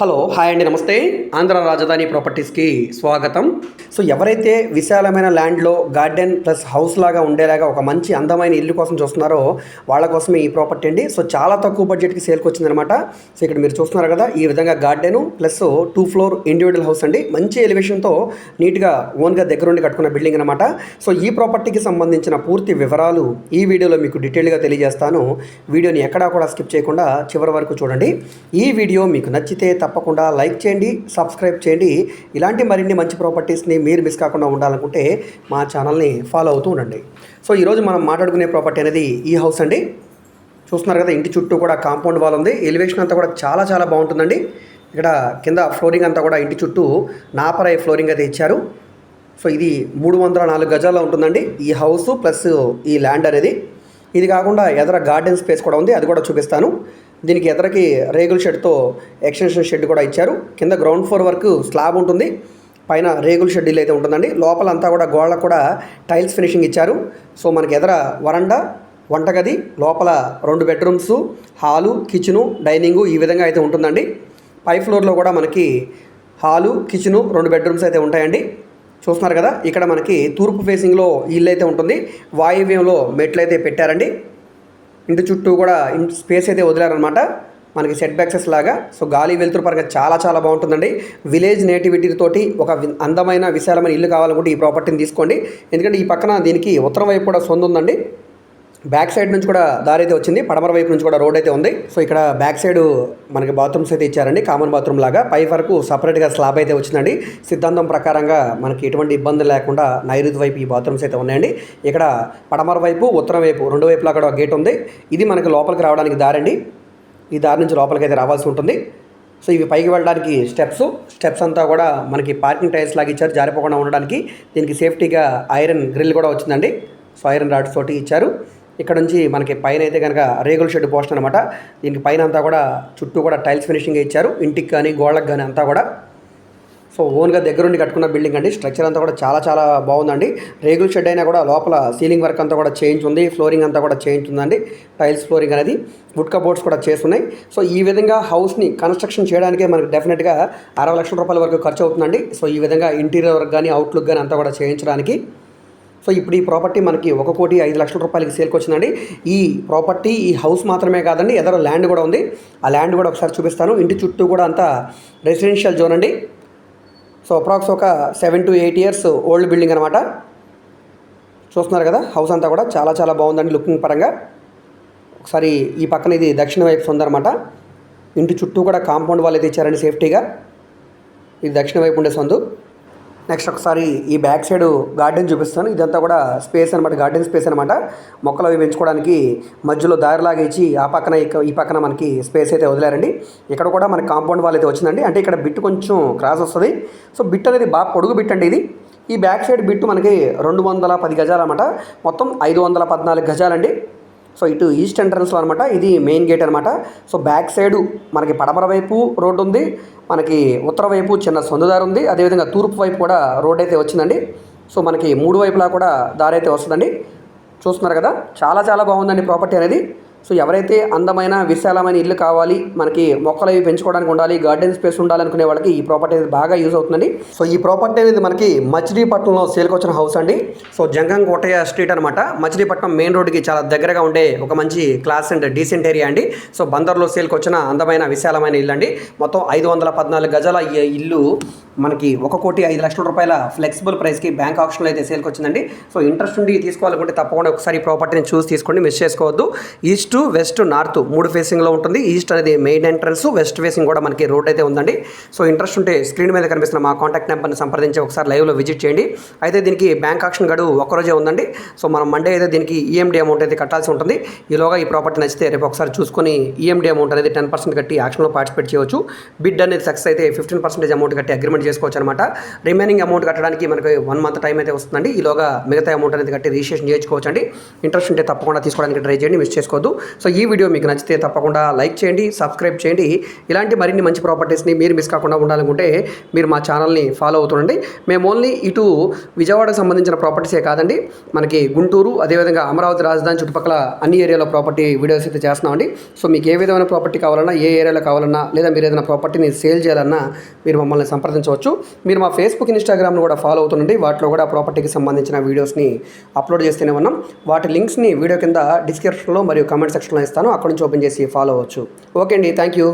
Hello hi అండి నమస్తే. ఆంధ్ర రాజధాని ప్రాపర్టీస్కి స్వాగతం. సో ఎవరైతే విశాలమైన ల్యాండ్లో గార్డెన్ ప్లస్ హౌస్ లాగా ఉండేలాగా ఒక మంచి అందమైన ఇల్లు కోసం చూస్తున్నారో వాళ్ళ కోసమే ఈ ప్రాపర్టీ అండి. సో చాలా తక్కువ బడ్జెట్కి సేల్కి వచ్చిందనమాట సో ఇక్కడ మీరు చూస్తున్నారు కదా ఈ విధంగా garden plus two floor individual house అండి. మంచి ఎలివేషన్తో నీట్గా ఓన్గా దగ్గరుండి కట్టుకున్న బిల్డింగ్ అనమాట సో ఈ ప్రాపర్టీకి సంబంధించిన పూర్తి వివరాలు ఈ వీడియోలో మీకు డీటెయిల్గా తెలియజేస్తాను. వీడియోని ఎక్కడా కూడా స్కిప్ చేయకుండా చివరి వరకు చూడండి. ఈ వీడియో మీకు నచ్చితే తప్పకుండా లైక్ చేయండి సబ్స్క్రైబ్ చేయండి. ఇలాంటి మరిన్ని మంచి ప్రాపర్టీస్ని మీరు మిస్ కాకుండా ఉండాలనుకుంటే మా ఛానల్ని ఫాలో అవుతూ ఉండండి. సో ఈరోజు మనం మాట్లాడుకునే ప్రాపర్టీ అనేది ఈ హౌస్ అండి. చూస్తున్నారు కదా ఇంటి చుట్టూ కూడా కాంపౌండ్ వాల్ ఉంది. ఎలివేషన్ అంతా కూడా చాలా చాలా బాగుంటుందండి. ఇక్కడ కింద ఫ్లోరింగ్ అంతా కూడా ఇంటి చుట్టూ నాపరాయి ఫ్లోరింగ్ అయితే ఇచ్చారు. సో ఇది మూడు వందల నాలుగు గజాల్లో ఉంటుందండి. ఈ హౌస్ ప్లస్ ఈ ల్యాండ్ అనేది. ఇది కాకుండా ఎదర గార్డెన్ స్పేస్ కూడా ఉంది. అది కూడా చూపిస్తాను. దీనికి ఎదరకి రేగుల షెడ్తో ఎక్స్టెన్షన్ షెడ్ కూడా ఇచ్చారు. కింద గ్రౌండ్ ఫ్లోర్ వరకు స్లాబ్ ఉంటుంది. పైన రేగుల షెడ్ అయితే ఉంటుందండి. లోపల అంతా కూడా గోడలకు కూడా టైల్స్ ఫినిషింగ్ ఇచ్చారు. సో మనకి ఎదర వరండా వంటగది లోపల రెండు బెడ్రూమ్స్ హాలు కిచెను డైనింగు ఈ విధంగా అయితే ఉంటుందండి. పై ఫ్లోర్లో కూడా మనకి హాలు కిచెను రెండు బెడ్రూమ్స్ అయితే ఉంటాయండి. చూస్తున్నారు కదా ఇక్కడ మనకి తూర్పు ఫేసింగ్లో ఇల్లు అయితే ఉంటుంది. వాయువ్యంలో మెట్లు అయితే పెట్టారండి. ఇంటి చుట్టూ కూడా ఇంటి స్పేస్ అయితే వదిలారనమాట మనకి సెట్ బ్యాక్సెస్ లాగా. సో గాలి వెలుతురు పరంగా చాలా చాలా బాగుంటుందండి. విలేజ్ నేటివిటీతోటి ఒక వి- అందమైన విశాలమైన ఇల్లు కావాలనుకుంటే ఈ ప్రాపర్టీని తీసుకోండి. ఎందుకంటే ఈ పక్కన దీనికి ఉత్తరం వైపు కూడా సొంత ఉందండి బ్యాక్ సైడ్ నుంచి కూడా దారి అయితే వచ్చింది. పడమర వైపు నుంచి కూడా రోడ్ అయితే ఉంది. సో ఇక్కడ బ్యాక్ సైడ్ మనకి బాత్రూమ్స్ అయితే ఇచ్చారండి. కామన్ బాత్రూమ్ లాగా. పై వరకు సపరేట్గా స్లాబ్ అయితే వచ్చిందండి. సిద్ధాంతం ప్రకారంగా మనకి ఎటువంటి ఇబ్బంది లేకుండా నైరుతి వైపు ఈ బాత్రూమ్స్ అయితే ఉన్నాయండి. ఇక్కడ పడమర వైపు ఉత్తరం వైపు రెండు వైపులా కూడా గేట్ ఉంది. ఇది మనకి లోపలికి రావడానికి దారండి. ఈ దారి నుంచి లోపలికి అయితే రావాల్సి ఉంటుంది. సో ఇవి పైకి వెళ్ళడానికి స్టెప్స్ స్టెప్స్ అంతా కూడా మనకి పార్కింగ్ టైర్స్ లాగా ఇచ్చారు. జారిపోకుండా ఉండడానికి దీనికి సేఫ్టీగా ఐరన్ గ్రిల్ కూడా వచ్చిందండి. సో ఐరన్ రాడ్స్ తోటి ఇచ్చారు. ఇక్కడ నుంచి మనకి పైన అయితే కనుక రేగుల షెడ్ పోస్ట్ అనమాట దీనికి పైన అంతా కూడా చుట్టూ కూడా టైల్స్ ఫినిషింగ్ ఇచ్చారు. ఇంటికి కానీ గోడలకు కానీ అంతా కూడా. సో ఓన్గా దగ్గరుండి కట్టుకున్న బిల్డింగ్ అండి. స్ట్రక్చర్ అంతా కూడా చాలా చాలా బాగుందండి. రేగుల షెడ్ అయినా కూడా లోపల సీలింగ్ వర్క్ అంతా కూడా చేంజ్ ఉంది. ఫ్లోరింగ్ అంతా కూడా చేంజ్ ఉందండి. టైల్స్ ఫ్లోరింగ్ అనేది వుడ్ కబోర్డ్స్ కూడా చేస్తున్నాయి. సో ఈ విధంగా హౌస్ని కన్స్ట్రక్షన్ చేయడానికే మనకి డెఫినెట్గా అరవై లక్షల రూపాయల వరకు ఖర్చు అవుతుందండి సో ఈ విధంగా ఇంటీరియర్ వర్క్ కానీ అవుట్లుక్ కానీ అంతా కూడా చేయించడానికి సో ఇప్పుడు ఈ ప్రాపర్టీ మనకి ఒక కోటి ఐదు లక్షల రూపాయలకి సేల్కి వచ్చిందండి. ఈ ప్రాపర్టీ ఈ హౌస్ మాత్రమే కాదండి ఎదర ల్యాండ్ కూడా ఉంది. ఆ ల్యాండ్ కూడా ఒకసారి చూపిస్తాను. ఇంటి చుట్టూ కూడా అంతా రెసిడెన్షియల్ జోన్ అండి. సో అప్రాక్స్ ఒక seven to eight years old building అనమాట చూస్తున్నారు కదా హౌస్ అంతా కూడా చాలా చాలా బాగుందండి లుకింగ్ పరంగా. ఒకసారి ఈ పక్కన ఇది దక్షిణ వైపు ఉందన్నమాట ఇంటి చుట్టూ కూడా కాంపౌండ్ వాళ్ళు అయితే ఇచ్చారండి సేఫ్టీగా ఇది దక్షిణ వైపు ఉండే సందు. నెక్స్ట్ ఒకసారి ఈ బ్యాక్ సైడ్ గార్డెన్ చూపిస్తాను. ఇదంతా కూడా స్పేస్ అనమాట గార్డెన్ స్పేస్ అనమాట మొక్కలు అవి పెంచుకోవడానికి మధ్యలో దారిలాగా ఇచ్చి ఆ పక్కన ఈ పక్కన మనకి స్పేస్ అయితే వదిలారండి. ఇక్కడ కూడా మనకి కాంపౌండ్ వాల్ అయితే వచ్చిందండి. అంటే ఇక్కడ బిట్ కొంచెం క్రాస్ వస్తుంది. సో బిట్ అనేది బాగా పొడుగు బిట్ అండి ఇది. ఈ బ్యాక్ సైడ్ బిట్ మనకి రెండు వందల పది గజాలు అనమాట మొత్తం ఐదు వందల పద్నాలుగు గజాలండి. సో ఇటు ఈస్ట్ ఎంట్రన్స్లో అనమాట ఇది మెయిన్ గేట్ అనమాట సో బ్యాక్ సైడు మనకి పడమర వైపు రోడ్డు ఉంది మనకి ఉత్తర వైపు చిన్న సొందుదారు ఉంది అదేవిధంగా తూర్పు వైపు కూడా రోడ్ అయితే వచ్చిందండి. సో మనకి మూడు వైపులా కూడా దారి అయితే వస్తుందండి. చూస్తున్నారు కదా చాలా చాలా బాగుందండి ప్రాపర్టీ అనేది. సో ఎవరైతే అందమైన విశాలమైన ఇల్లు కావాలి మనకి మొక్కలు అవి పెంచుకోవడానికి ఉండాలి గార్డెన్ స్పేస్ ఉండాలనుకునే వాళ్ళకి ఈ ప్రాపర్టీ అనేది బాగా యూజ్ అవుతుందండి. సో ఈ ప్రాపర్టీ అనేది మనకి మచిలీపట్నంలో సేల్కి వచ్చిన హౌస్ అండి. సో జంగం కోటయ్య స్ట్రీట్ అనమాట మచిలీపట్నం మెయిన్ రోడ్కి చాలా దగ్గరగా ఉండే ఒక మంచి క్లాస్ అండ్ డీసెంట్ ఏరియా అండి. సో బందర్లో సేల్కి వచ్చిన అందమైన విశాలమైన ఇల్లు అండి. మొత్తం ఐదు వందల పద్నాలుగు గజాల ఈ ఇల్లు మనకి ఒక కోటి ఐదు లక్షల రూపాయల ఫ్లెక్సిబుల్ ప్రైస్కి బ్యాంక్ ఆప్షన్లో అయితే సేల్కి వచ్చిందండి. సో ఇంట్రెస్ట్ ఉండి తీసుకోవాలనుకుంటే తప్పకుండా ఒకసారి ప్రాపర్టీని చూసి తీసుకోండి మిస్ చేసుకోవద్దు. ఈస్ట్ వెస్ట్ నార్త్ మూడు ఫేసింగ్లో ఉంటుంది. ఈస్ట్ అనేది మెయిన్ ఎంట్రన్స్ వెస్ట్ ఫేసింగ్ కూడా మనకి రోడ్ అయితే ఉందండి. సో ఇంట్రెస్ట్ ఉంటే స్క్రీన్ మీద కనిపిస్తున్న మా కాంటాక్ట్ నెంబర్ని సంప్రదించి ఒకసారి లైవ్లో విజిట్ చేయండి. అయితే దీనికి బ్యాంక్ ఆక్షన్ గడువు ఒక్కరోజే ఉందండి. సో మనం మండే అయితే దీనికి ఈఎండి అమౌంట్ అయితే కట్టాల్సి ఉంటుంది. ఈలోగా ఈ ప్రాపర్టీ నచ్చితే రేపు ఒకసారి చూసుకొని ఈఎండి అమౌంట్ అనేది టెన్ పర్సెంట్ కట్టి ఆక్షన్లో పార్టిసిపేట్ చేయవచ్చు. బిడ్ అనేది సక్సెస్ అయితే ఫిఫ్టీన్ పర్సెంటేజ్ అమౌంట్ కట్టి అగ్రిమెంట్ చేసుకోవచ్చు అనమాట రిమైనింగ్ అమౌంట్ కట్టడానికి మనకి వన్ మంత్ టైం అయితే వస్తుందండి. ఈలోగా మిగతా అమౌంట్ అనేది కట్టి రిజిస్ట్రేషన్ చేసుకోవచ్చు అండి ఇంట్రెస్ట్ ఉంటే తప్పకుండా తీసుకోవడానికి ట్రై చేయండి. మిస్ చేసుకోవద్దు. సో ఈ వీడియో మీకు నచ్చితే తప్పకుండా లైక్ చేయండి సబ్స్క్రైబ్ చేయండి. ఇలాంటి మరిన్ని మంచి ప్రాపర్టీస్ని మీరు మిస్ కాకుండా ఉండాలనుకుంటే మీరు మా ఛానల్ని ఫాలో అవుతుండండి మేము ఓన్లీ ఇటు విజయవాడకు సంబంధించిన ప్రాపర్టీసే కాదండి మనకి గుంటూరు అదేవిధంగా అమరావతి రాజధాని చుట్టుపక్కల అన్ని ఏరియాలో ప్రాపర్టీ వీడియోస్ అయితే చేస్తున్నామండి. సో మీకు ఏ విధమైన ప్రాపర్టీ కావాలన్నా ఏ ఏరియాలో కావాలన్నా లేదా మీరు ఏదైనా ప్రాపర్టీని సేల్ చేయాలన్నా మీరు మమ్మల్ని సంప్రదించవచ్చు. మీరు మా ఫేస్బుక్ ఇన్స్టాగ్రామ్ను కూడా ఫాలో అవుతుండండి వాటిలో కూడా ప్రాపర్టీకి సంబంధించిన వీడియోస్ని అప్లోడ్ చేస్తూనే ఉన్నాం. వాటి లింక్స్ని వీడియో కింద డిస్క్రిప్షన్లో మరియు కమెంట్ కామెంట్ సెక్షన్లో ఇస్తాను. అక్కడ నుంచి ఓపెన్ చేసి ఫాలో అవ్వచ్చు. ఓకే అండి థ్యాంక్ యూ